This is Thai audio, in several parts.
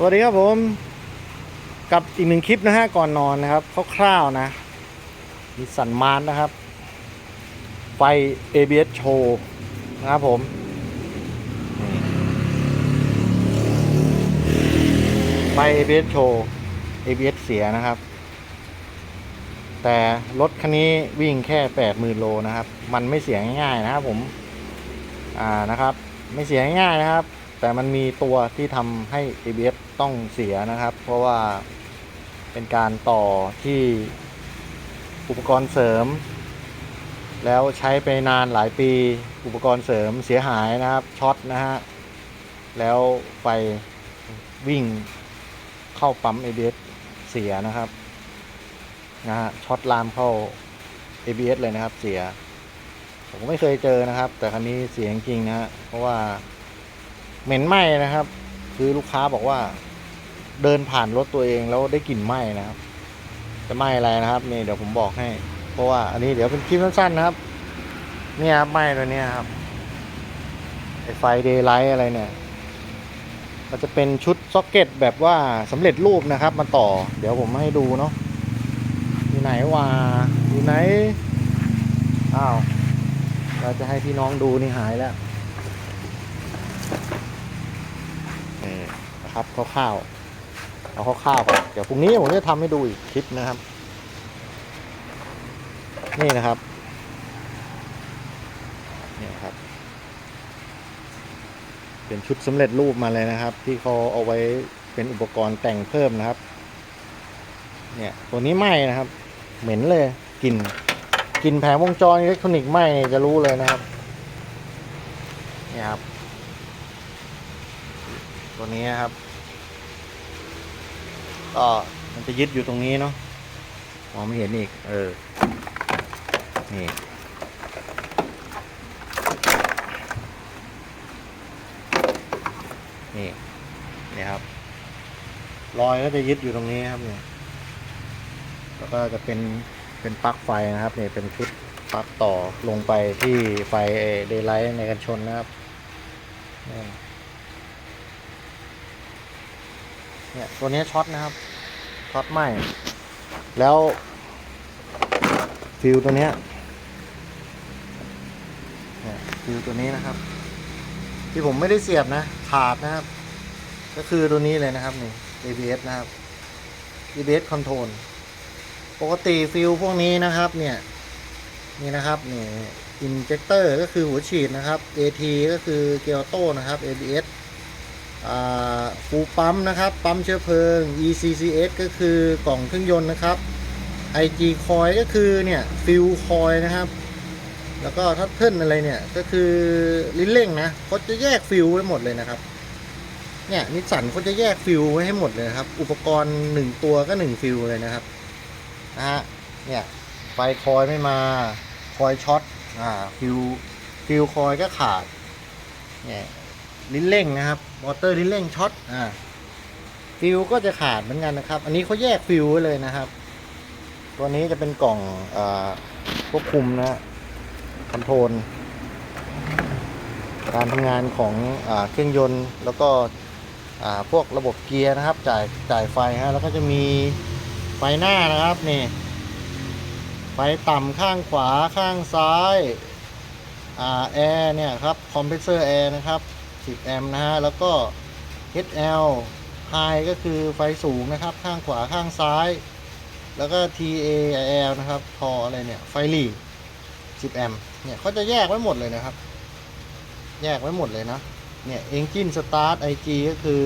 สวัสดีครับผมกับอีกหนึ่งคลิปนะฮะก่อนนอนนะครับคร่าวๆนะมีสันมานนะครับ ไฟ ABS โชว์นะครับผมไฟ ABS โชว์ ABS เสียนะครับ แต่รถคันนี้วิ่งแค่ 80,000 โลนะครับ มันไม่เสียง่ายๆนะครับผม อ่านะครับ ไม่เสียง่ายๆนะครับ แต่มันมีตัวที่ทำให้ ABS ต้องเสียนะครับ เพราะว่าเป็นการต่อที่อุปกรณ์เสริม แล้วใช้ไปนานหลายปีอุปกรณ์เสริมเสียหายนะครับช็อตนะฮะ แล้วไฟวิ่งเข้าปั๊ม ABS เสียนะครับนะฮะช็อตลามเข้า ABS เลยนะครับเสีย ผมไม่เคยเจอนะครับ แต่คันนี้เสียจริงนะฮะเพราะว่า เหม็นไหม้นะครับ คือลูกค้าบอกว่า เดินผ่านรถตัวเองแล้วได้กลิ่นไหม้นะครับ จะไหม้อะไรนะครับนี่เดี๋ยวผมบอกให้ เพราะว่าอันนี้เดี๋ยวเป็นคลิปสั้นๆนะครับ เนี่ยครับไหม้ตัวเนี้ยครับไอไฟเดย์ไลท์อะไรเนี่ยก็จะเป็นชุดซ็อกเก็ตแบบว่าสำเร็จรูปนะครับ มาต่อ เดี๋ยวผมให้ดูเนาะอยู่ไหนวะอยู่ไหนอ้าวเราจะให้พี่น้องดูนี่หายแล้วนี่นะ ครับคร่าวๆเอาคร่าวๆก่อนเดี๋ยวพรุ่งนี้ผมจะทำให้ดูอีกคลิปนะครับ นี่นะครับ นี่ครับ เป็นชุดสำเร็จรูปมาเลยนะครับ ที่เขาเอาไว้เป็นอุปกรณ์แต่งเพิ่มนะครับ เนี่ยตัวนี้ไหม้นะครับ เหม็นเลยกลิ่นกลิ่นแผงวงจรอิเล็กทรอนิกส์ไหม้จะรู้เลยนะครับนี่ครับ ตัวนี้นะครับ ก็มันจะยึดอยู่ตรงนี้เนาะมองไม่เห็นอีก เออ นี่นี่นี่ครับ รอยก็จะยึดอยู่ตรงนี้ครับเนี่ยแล้วก็จะเป็นเป็นปลั๊กไฟนะครับเนี่ยเป็นชุดปลั๊กต่อลงไปที่ไฟเดย์ไลท์ในกันชนนะครับนี่ เนี่ยตัวนี้ช็อตนะครับช็อตไหมแล้วฟิวตัวเนี้ยเนี่ยฟิวตัวนี้นะครับ ที่ผมไม่ได้เสียบนะขาดนะครับ ก็คือตัวนี้เลยนะครับนี่ ABS นะครับ ABS control ปกติฟิลพวกนี้นะครับเนี่ยนี่นะครับนี่อินเจคเตอร์ก็คือหัวฉีดนะครับ AT ก็คือเกียร์โต้นะครับ ABS ฟูปั๊มนะครับ ปั๊มเชื้อเพลิง ECCS ก็คือกล่องเครื่องยนต์นะครับ IG coil ก็คือเนี่ยฟิลคอยนะครับ แล้วก็ทัดเทิลอะไรเนี่ยก็คือลิ้นเร่งนะเขาจะแยกฟิลไว้หมดเลยนะครับเนี่ยนิสสันเขาจะแยกฟิลไว้ให้หมดเลยครับ อุปกรณ์หนึ่งตัวก็หนึ่งฟิลเลยนะครับนะฮะเนี่ยไฟคอยไม่มาคอยช็อตอ่าฟิวฟิวคอยก็ขาดเนี่ยลิ้นเร่งนะครับ มอเตอร์ลิ้นเร่งช็อตอ่าฟิวก็จะขาดเหมือนกันนะครับ อันนี้เขาแยกฟิวไว้เลยนะครับ ตัวนี้จะเป็นกล่องอ่าควบคุมนะฮะคอนโทรลการทำงานของอาเครื่องยนต์แล้วก็อ่าพวกระบบเกียร์นะครับ จ่ายจ่ายไฟฮะแล้วก็จะมีไฟหน้านะครับนี่ไฟต่ำข้างขวาข้างซ้ายอ่าแอร์เนี่ยครับคอมเพรสเซอร์แอร์นะครับ 10 แอมป์นะฮะ แล้วก็ HL High ก็คือไฟสูงนะครับ ข้างขวาข้างซ้าย แล้วก็ TAL นะครับทออะไรเนี่ย ไฟหลี10 แอมป์เนี่ยเขาจะแยกไว้หมดเลยนะครับ แยกไว้หมดเลยนะ เนี่ย Engine Start IG ก็คือ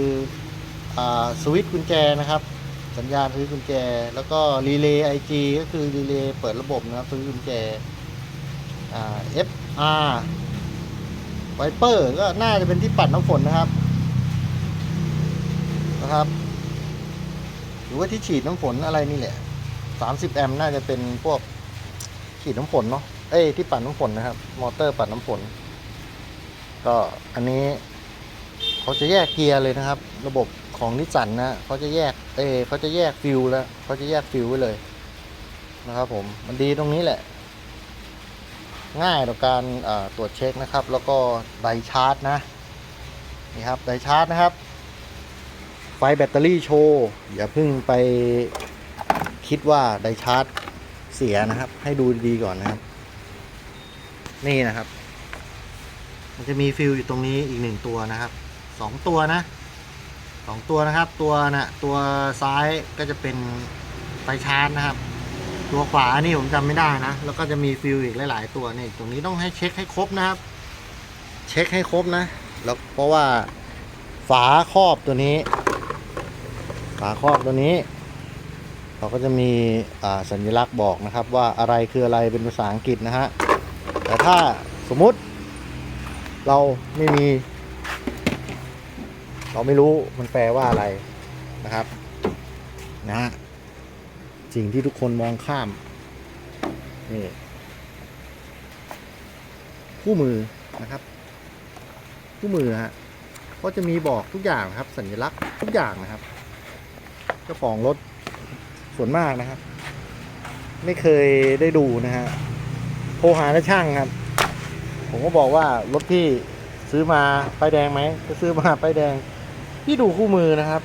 สวิตช์กุญแจนะครับ สัญญาณซื้อกุญแจ แล้วก็รีเลย์ไอจีก็คือรีเลย์เปิดระบบนะครับซื้อกุญแจ FR วเปอร์ก็น่าจะเป็นที่ปัดน้ำฝนนะครับ นะครับ หรือว่าที่ฉีดน้ำฝนอะไรนี่แหละ30แอมป์น่าจะเป็นพวกฉีดน้ำฝนเนาะ เอ้ยที่ปัดน้ำฝนนะครับ มอเตอร์ปัดน้ำฝน ก็อันนี้เขาจะแยกเกียร์เลยนะครับ ระบบของนิสสันนะเขาจะแยก เอยเขาจะแยกฟิวแล้วเขาจะแยกฟิวไว้เลยนะครับผม มันดีตรงนี้แหละ ง่ายต่อการตรวจเช็คนะครับ แล้วก็ไดชาร์จนะนี่ครับไดชาร์จนะครับ ไฟแบตเตอรี่โชว์อย่าเพิ่งไปคิดว่าไดชาร์จเสียนะครับ ให้ดูดีก่อนนะครับ นี่นะครับ มันจะมีฟิลอยู่ตรงนี้อีกหนึ่งตัวนะครับสองตัวนะสองตัวนะครับ ตัวน่ะตัวซ้ายก็จะเป็นไฟชาร์จนะครับ ตัวขวานี่ผมจำไม่ได้นะ แล้วก็จะมีฟิลอีกหลาย ๆ ตัวนี่ตรงนี้ต้องให้เช็คให้ครบนะครับ เช็คให้ครบนะ แล้วเพราะว่าฝาครอบตัวนี้ ฝาครอบตัวนี้เขาก็จะมีอ่าสัญลักษณ์บอกนะครับ ว่าอะไรคืออะไรเป็นภาษาอังกฤษนะฮะแต่ถ้าสมมุติ เราไม่มี เราไม่รู้มันแปลว่าอะไรนะครับ นะฮะ สิ่งที่ทุกคนมองข้ามนี่คู่มือนะครับ คู่มือฮะก็จะมีบอกทุกอย่างนะครับ สัญลักษณ์ทุกอย่างนะครับเจ้าของรถส่วนมากนะครับ ไม่เคยได้ดูนะฮะโทรหาแล้วช่างครับ ผมก็บอกว่ารถพี่ซื้อมาป้ายแดงไหมก็ซื้อมาป้ายแดง พี่ดูคู่มือนะครับ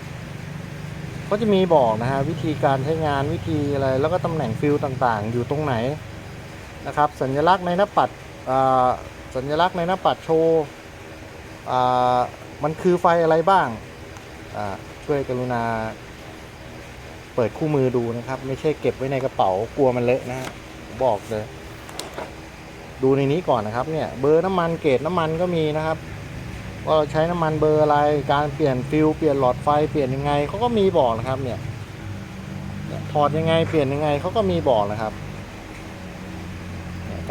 ก็จะมีบอกนะฮะวิธีการใช้งานวิธีอะไรแล้วก็ตำแหน่งฟิลต่างๆ อยู่ตรงไหนนะครับสัญลักษณ์ในหน้าปัดอ่าสัญลักษณ์ในหน้าปัดโชว์อ่ามันคือไฟอะไรบ้างอ่าช่วยกรุณา เปิดคู่มือดูนะครับ ไม่ใช่เก็บไว้ในกระเป๋ากลัวมันเลอะนะฮะบอกเลย ดูในนี้ก่อนนะครับเนี่ยเบอร์น้ำมันเกรดน้ำมันก็มีนะครับ ว่าเราใช้น้ำมันเบอร์อะไรการเปลี่ยนฟิลเปลี่ยนหลอดไฟเปลี่ยนยังไงเขาก็มีบอกนะครับเนี่ยถอดยังไงเปลี่ยนยังไงเขาก็มีบอกนะครับ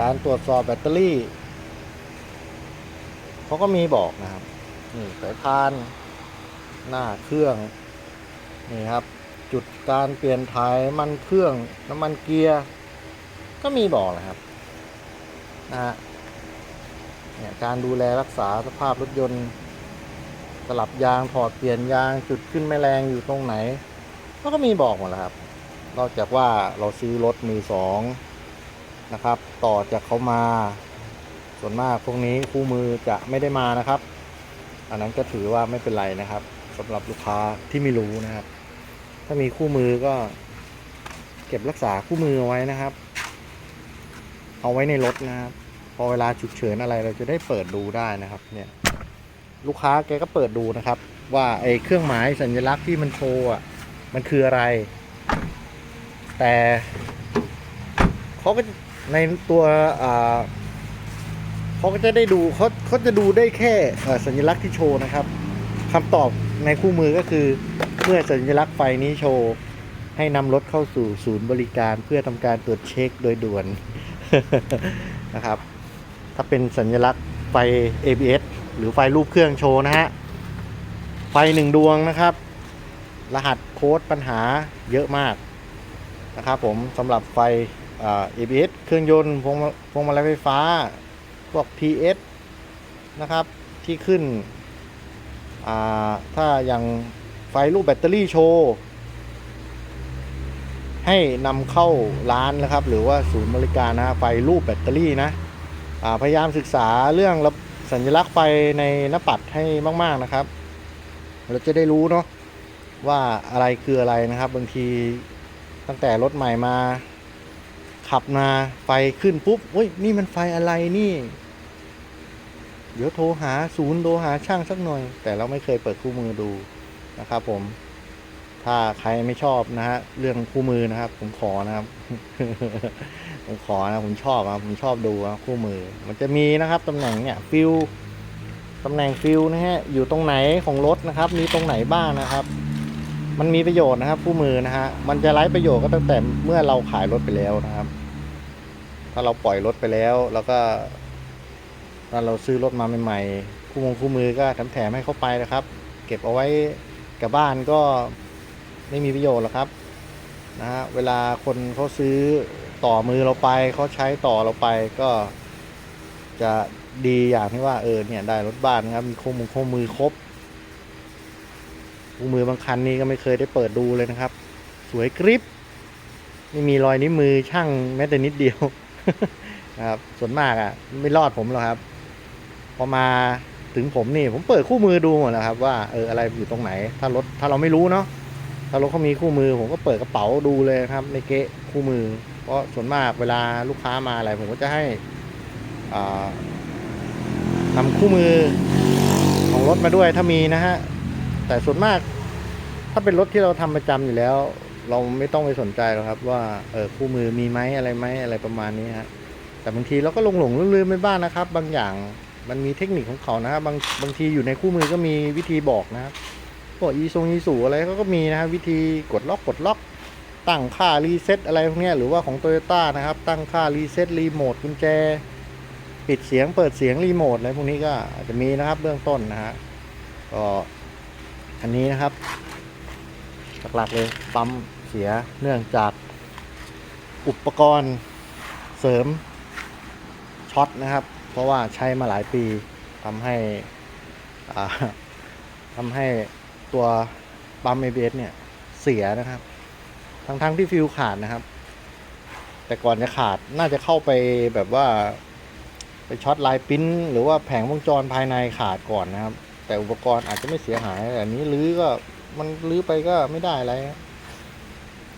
การตรวจสอบแบตเตอรี่เขาก็มีบอกนะครับนี่สายพาน หน้าเครื่อง นี่ครับ จุดการเปลี่ยนถ่ายน้ำมันเครื่องน้ำมันเกียร์ ก็มีบอกนะครับนะฮะ เนี่ยการดูแลรักษาสภาพรถยนต์ สลับยางถอดเปลี่ยนยางจุดขึ้นแม่แรงอยู่ตรงไหนเขาก็มีบอกหมดแล้วครับ นอกจากว่าเราซื้อรถมือสองนะครับ ต่อจากเขามา ส่วนมากพวกนี้คู่มือจะไม่ได้มานะครับ อันนั้นก็ถือว่าไม่เป็นไรนะครับสำหรับลูกค้าที่ไม่รู้นะครับ ถ้ามีคู่มือก็ เก็บรักษาคู่มือไว้นะครับ เอาไว้ในรถนะครับ พอเวลาฉุกเฉินอะไรเราจะได้เปิดดูได้นะครับเนี่ยลูกค้าแกก็เปิดดูนะครับ ว่าไอ้เครื่องหมายสัญลักษณ์ที่มันโชว์อะมันคืออะไร แต่เขาก็ในตัวอ่าเขาก็จะได้ดูเขาเขาจะดูได้แค่สัญลักษณ์ที่โชว์นะครับคำตอบในคู่มือก็คือเมื่อสัญลักษณ์ไฟนี้โชว์ ให้นำรถเข้าสู่ศูนย์บริการเพื่อทำการตรวจเช็คโดยด่วนนะครับ ถ้าเป็นสัญลักษณ์ไฟ ABS หรือไฟรูปเครื่องโชว์นะฮะ ไฟหนึ่งดวงนะครับ รหัสโค้ดปัญหาเยอะมากนะครับผมสำหรับไฟ ABS เครื่องยนต์พวงมาพวงมาลัยไฟฟ้า พวก PS นะครับ ที่ขึ้น ถ้าอย่างไฟรูปแบตเตอรี่โชว์ให้นำเข้าร้านนะครับ หรือว่าศูนย์บริการนะไฟรูปแบตเตอรี่นะ พยายามศึกษาเรื่องสัญลักษณ์ไฟในหน้าปัดให้มาก ๆนะครับ เราจะได้รู้เนาะว่าอะไรคืออะไรนะครับ บางทีตั้งแต่รถใหม่มา ขับมาไฟขึ้นปุ๊บเฮ้ยนี่มันไฟอะไรนี่ เดี๋ยวโทรหาศูนย์โทรหาช่างสักหน่อย แต่เราไม่เคยเปิดคู่มือดูนะครับผม ถ้าใครไม่ชอบนะฮะเรื่องคู่มือนะครับ ผมขอนะครับ ผมขอนะผมชอบครับผมชอบดูนะคู่มือ มันจะมีนะครับตำแหน่งเนี่ยฟิลตำแหน่งฟิลนะฮะอยู่ตรงไหนของรถนะครับ มีตรงไหนบ้างนะครับ มันมีประโยชน์นะครับ คู่มือนะฮะมันจะไร้ประโยชน์ก็ตั้งแต่เมื่อเราขายรถไปแล้วนะครับ ถ้าเราปล่อยรถไปแล้วแล้วก็ถ้าเราซื้อรถมาใหม่ๆคู่มงคู่มือก็แถมๆให้เขาไปนะครับ เก็บเอาไว้กับบ้านก็ ไม่มีประโยชน์หรอกครับนะฮะเวลาคนเขาซื้อต่อมือเราไปเขาใช้ต่อเราไปก็จะดีอย่างที่ว่าเออเนี่ยได้รถบ้านครับมีคู่มือคู่มือครบคู่มือบางคันนี้ก็ไม่เคยได้เปิดดูเลยนะครับ สวยกริปไม่มีรอยนิ้วมือช่างแม้แต่นิดเดียวนะครับส่วนมากอะ ไม่รอดผมหรอกครับ พอมาถึงผมนี่ผมเปิดคู่มือดูหมดแล้วครับ ว่าเอออะไรอยู่ตรงไหน ถ้ารถถ้าเราไม่รู้เนาะารถเขามีคู่มือ ผมก็เปิดกระเป๋าดูเลยครับ ในเกะคู่มือ เพราะส่วนมากเวลาลูกค้ามาอะไรผมก็จะให้อ่านำคู่มือของรถมาด้วยถ้ามีนะฮะ แต่ส่วนมากถ้าเป็นรถที่เราทำประจำอยู่แล้ว เราไม่ต้องไปสนใจหรอกครับ ว่าเออคู่มือมีไหมอะไรไหมอะไรประมาณนี้ฮะแต่บางทีเราก็หลงหลงลืมๆไปบ้างนะครับ บางอย่างมันมีเทคนิคของเขานะครับบางบางทีอยู่ในคู่มือก็มีวิธีบอกนะครับ พวกอีซงอีสูอะไรเขาก็มีนะครับวิธีกดล็อกกดล็อก ตั้งค่ารีเซ็ตอะไรพวกนี้หรือว่าของโตโยต้านะครับ ตั้งค่ารีเซ็ตรีโมทกุญแจ ปิดเสียงเปิดเสียงรีโมทอะไรพวกนี้ก็อาจจะมีนะครับเบื้องต้นนะฮะก็อันนี้นะครับ หลักๆเลยปั๊มเสียเนื่องจากอุปกรณ์เสริมช็อตนะครับ เพราะว่าใช้มาหลายปีทำให้อ่าทำให้ ตัวปั๊ม ABS เนี่ยเสียนะครับ ทั้งๆที่ฟิวขาดนะครับ แต่ก่อนจะขาดน่าจะเข้าไปแบบว่า ไปช็อตลายปริ้นหรือว่าแผงวงจรภายในขาดก่อนนะครับ แต่อุปกรณ์อาจจะไม่เสียหายแต่อันนี้รื้อก็มันรื้อไปก็ไม่ได้อะไร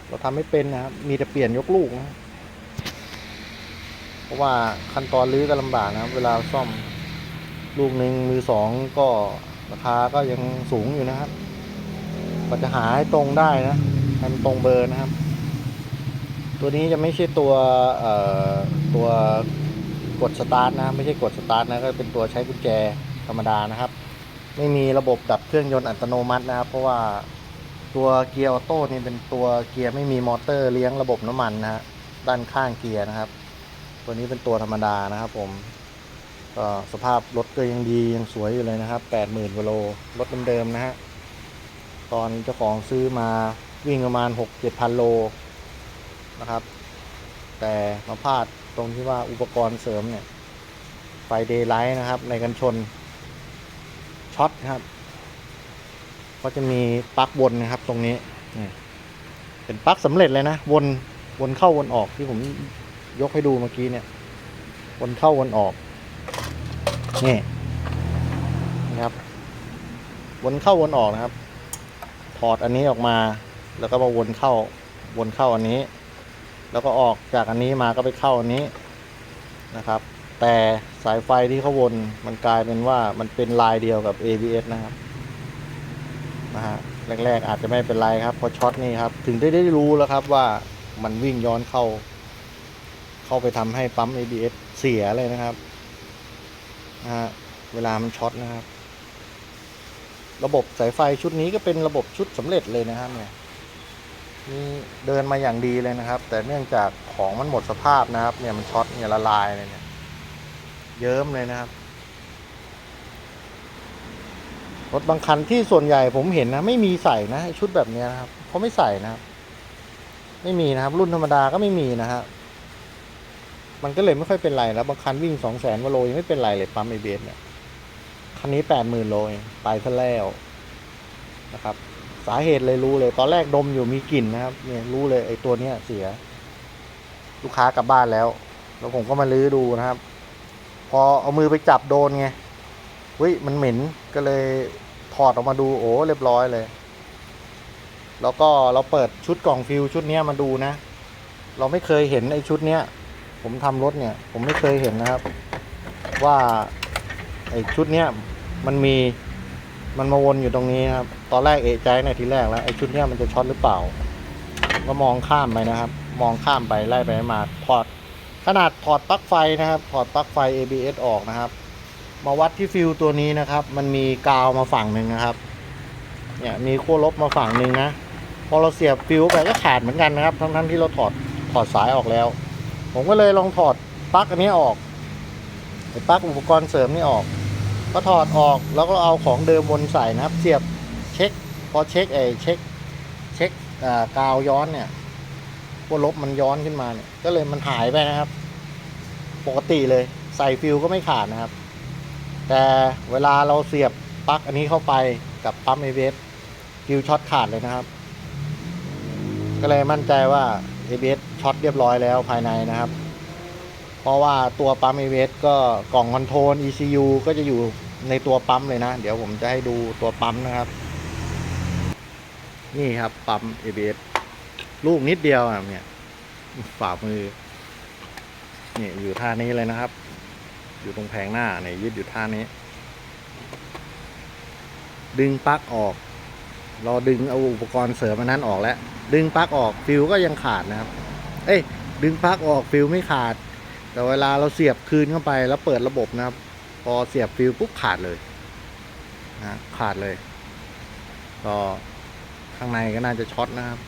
เราทำไม่เป็นนะครับ มีแต่เปลี่ยนยกลูกนะเพราะว่าขั้นตอนรื้อก็ลำบากนะครับ เวลาซ่อมลูกหนึ่งมือสองก็ ราคาก็ยังสูงอยู่นะครับกว่าจะหาให้ตรงได้นะให้มันตรงเบอร์นะครับ ตัวนี้จะไม่ใช่ตัวเอ่อตัวกดสตาร์ทนะไม่ใช่กดสตาร์ทนะก็เป็นตัวใช้กุญแจธรรมดานะครับ ไม่มีระบบดับเครื่องยนต์อัตโนมัตินะครับ เพราะว่าตัวเกียร์ออโต้นี่เป็นตัวเกียร์ไม่มีมอเตอร์เลี้ยงระบบน้ำมันนะฮะด้านข้างเกียร์นะครับ ตัวนี้เป็นตัวธรรมดานะครับผม ก็สภาพรถก็ยังดียังสวยอยู่เลยนะครับแปดหมื่นกว่าโลรถเดิมๆนะฮะตอนเจ้าของซื้อมาวิ่งประมาณหกเจ็ดพันโลนะครับ แต่มาพลาดตรงที่ว่าอุปกรณ์เสริมเนี่ย ไฟเดย์ไลท์นะครับ ในกันชนช็อตนะครับ ก็จะมีปลั๊กวนนะครับ ตรงนี้เป็นปลั๊กสำเร็จเลยนะ วนวนเข้าวนออกที่ผมยกให้ดูเมื่อกี้เนี่ย วนเข้าวนออก นี่นะครับ วนเข้าวนออกนะครับ ถอดอันนี้ออกมา แล้วก็มาวนเข้า วนเข้าอันนี้ แล้วก็ออกจากอันนี้มาก็ไปเข้าอันนี้นะครับ แต่สายไฟที่เขาวนมันกลายเป็นว่ามันเป็นลายเดียวกับ ABS นะครับนะฮะแรกๆอาจจะไม่เป็นไรครับพอช็อตนี่ครับ ถึงได้ได้รู้แล้วครับว่ามันวิ่งย้อนเข้า เข้าไปทำให้ปั๊ม ABS เสียเลยนะครับ นะฮะเวลามันช็อตนะครับ ระบบสายไฟชุดนี้ก็เป็นระบบชุดสำเร็จเลยนะครับเนี่ยนี่เดินมาอย่างดีเลยนะครับ แต่เนื่องจากของมันหมดสภาพนะครับ เนี่ยมันช็อตเนี่ยละลายเลยเนี่ยเยิ้มเลยนะครับรถบางคันที่ส่วนใหญ่ผมเห็นนะ ไม่มีใส่นะชุดแบบนี้นะครับเขาไม่ใส่นะครับ ไม่มีนะครับ รุ่นธรรมดาก็ไม่มีนะครับ มันก็เลยไม่ค่อยเป็นไรแล้วบางคันวิ่งสองแสนวโลยังไม่เป็นไรเลยปั๊มไอเบสเนี่ยคันนี้แปดหมื่นโลเองไปซะแล้วนะครับ สาเหตุเลยรู้เลย ตอนแรกดมอยู่มีกลิ่นนะครับ เนี่ยรู้เลยไอตัวเนี้ยเสีย ลูกค้ากลับบ้านแล้ว แล้วผมก็มาลื้อดูนะครับ พอเอามือไปจับโดนไงเฮ้ยมันเหม็นก็เลยถอดออกมาดูโอ้เรียบร้อยเลย แล้วก็เราเปิดชุดกล่องฟิวชุดเนี้ยมาดูนะ เราไม่เคยเห็นไอ้ชุดเนี้ย ผมทำรถเนี่ย ผมไม่เคยเห็นนะครับ ว่าไอ้ชุดเนี้ยมันมีมันมาวนอยู่ตรงนี้ครับ ตอนแรกเอะใจในทีแรกแล้วไอ้ชุดเนี้ยมันจะช็อตหรือเปล่า ก็มองข้ามไปนะครับ มองข้ามไปไล่ไปมาถอดขนาดถอดปลั๊กไฟนะครับ ถอดปลั๊กไฟ ABS ออกนะครับ มาวัดที่ฟิวตัวนี้นะครับ มันมีกาวมาฝั่งหนึ่งนะครับ เนี่ยมีขั้วลบมาฝั่งหนึ่งนะ พอเราเสียบฟิวไปก็ขาดเหมือนกันนะครับ ทั้งๆที่เราถอดถอดสายออกแล้ว ผมก็เลยลองถอดปลั๊กอันนี้ออกไอ้ปลั๊กอุปกรณ์เสริมนี่ออก ก็ถอดออกแล้วก็เอาของเดิมวนใส่นะครับ เสียบเช็ค พอเช็คไอ้เช็ค เช็คกาวย้อนเนี่ยพวกลบมันย้อนขึ้นมาเนี่ย ก็เลยมันหายไปนะครับ ปกติเลยใส่ฟิวก็ไม่ขาดนะครับ แต่เวลาเราเสียบปลั๊กอันนี้เข้าไปกับปั๊มเอเวสฟิวช็อตขาดเลยนะครับ ก็เลยมั่นใจว่า ABS ช็อตเรียบร้อยแล้วภายในนะครับ เพราะว่าตัวปั๊ม ABS ก็กล่องคอนโทรล ECU ก็จะอยู่ในตัวปั๊มเลยนะ เดี๋ยวผมจะให้ดูตัวปั๊มนะครับ นี่ครับปั๊ม ABS ลูกนิดเดียวอะเนี่ยฝ่ามือนี่อยู่ท่านี้เลยนะครับ อยู่ตรงแผงหน้าเนี่ยยึดอยู่ท่านี้ ดึงปลั๊กออก เราดึงเอาอุปกรณ์เสริมอันนั้นออกแล้ว ดึงปลั๊กออกฟิวก็ยังขาดนะครับ เอ้ยดึงปลั๊กออกฟิวไม่ขาด แต่เวลาเราเสียบคืนเข้าไปแล้วเปิดระบบนะครับ พอเสียบฟิวปุ๊บขาดเลยนะขาดเลย ก็ข้างในก็น่าจะช็อตนะครับ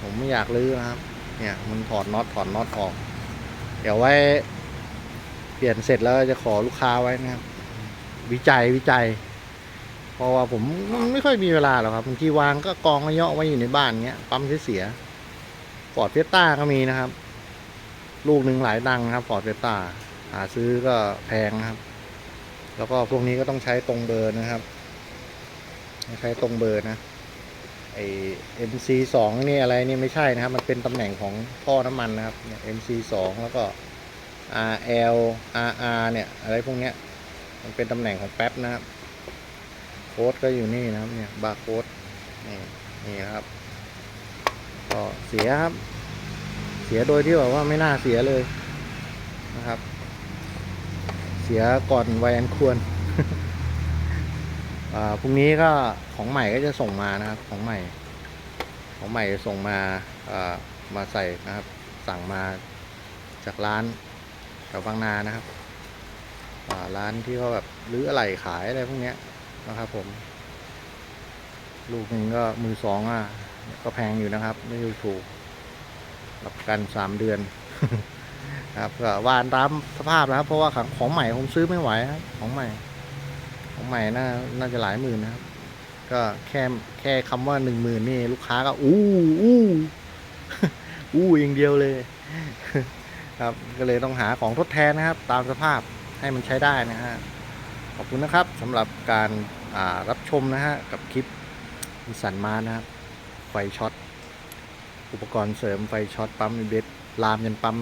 ผมไม่อยากลื้อนะครับ เนี่ยมันถอดน็อตถอดน็อตออก เดี๋ยวไว้ เปลี่ยนเสร็จแล้วจะขอลูกค้าไว้นะครับ วิจัยวิจัยเพราะว่าผมไม่ค่อยมีเวลาหรอกครับบางทีวางก็กองระเยาะไว้อยู่ในบ้านเงี้ยปั๊มเสีย ฟอร์ดเฟต้าก็มีนะครับ ลูกหนึ่งหลายดังนะครับฟอร์ดเฟต้าหาซื้อก็แพงนะครับ แล้วก็พวกนี้ก็ต้องใช้ตรงเบอร์นะครับ ใช้ตรงเบอร์นะไอ MC สองนี่อะไรนี่ไม่ใช่นะครับ มันเป็นตำแหน่งของท่อน้ำมันนะครับเนี่ย MC สองแล้วก็ RL RR เนี่ย อะไรพวกเนี้ย มันเป็นตำแหน่งของแป๊บนะครับ โค้ดก็อยู่นี่นะครับเนี่ยบาร์โค้ดนี่นี่ครับ ก็เสียครับ เสียโดยที่แบบว่าไม่น่าเสียเลยนะครับ เสียก่อนวัยอันควรพรุ่งนี้ก็ของใหม่ก็จะส่งมานะครับ ของใหม่ ของใหม่ส่งมาอามาใส่นะครับ สั่งมาจากร้านแถวบางนานะครับร้านที่เขาแบบรื้ออะไรขายอะไรพวกนี้นะครับผม ลูกหนึ่งก็มือสองอะ ก็แพงอยู่นะครับ ไม่ถูกถูกรับประกันสามเดือนครับก็วานตามสภาพนะครับ เพราะว่าของของใหม่ผมซื้อไม่ไหวครับของใหม่ ของใหม่น่าน่าจะหลายหมื่นนะครับ ก็แค่แค่คำว่าหนึ่งหมื่นนี่ ลูกค้าก็อู้อู้อู้อย่างเดียวเลย ครับก็เลยต้องหาของทดแทนนะครับ ตามสภาพให้มันใช้ได้นะฮะขอบคุณนะครับสำหรับการารับชมนะฮะกับคลิปสันมานะครับ ไฟช็อต อุปกรณ์เสริมไฟช็อตปั๊ม ABS ลามยันปั๊ม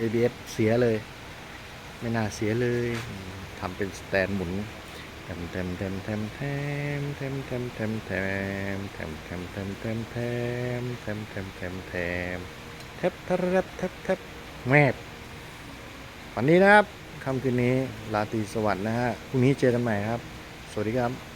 ABS เสียเลย ไม่น่าเสียเลยทำเป็นสแตนหมุนเทมเทมเทมเทมเทมเทมเทมเทมเทมเทมเทมเทมเทมเทมเทมเทมเทมเทมเทปทะเทปเทปเทปแมบวันนี้นะครับค่ำคืนนี้ลาตรีสวัสดิ์นะฮะพรุ่งนี้เจอกันใหม่ครับ สวัสดีครับ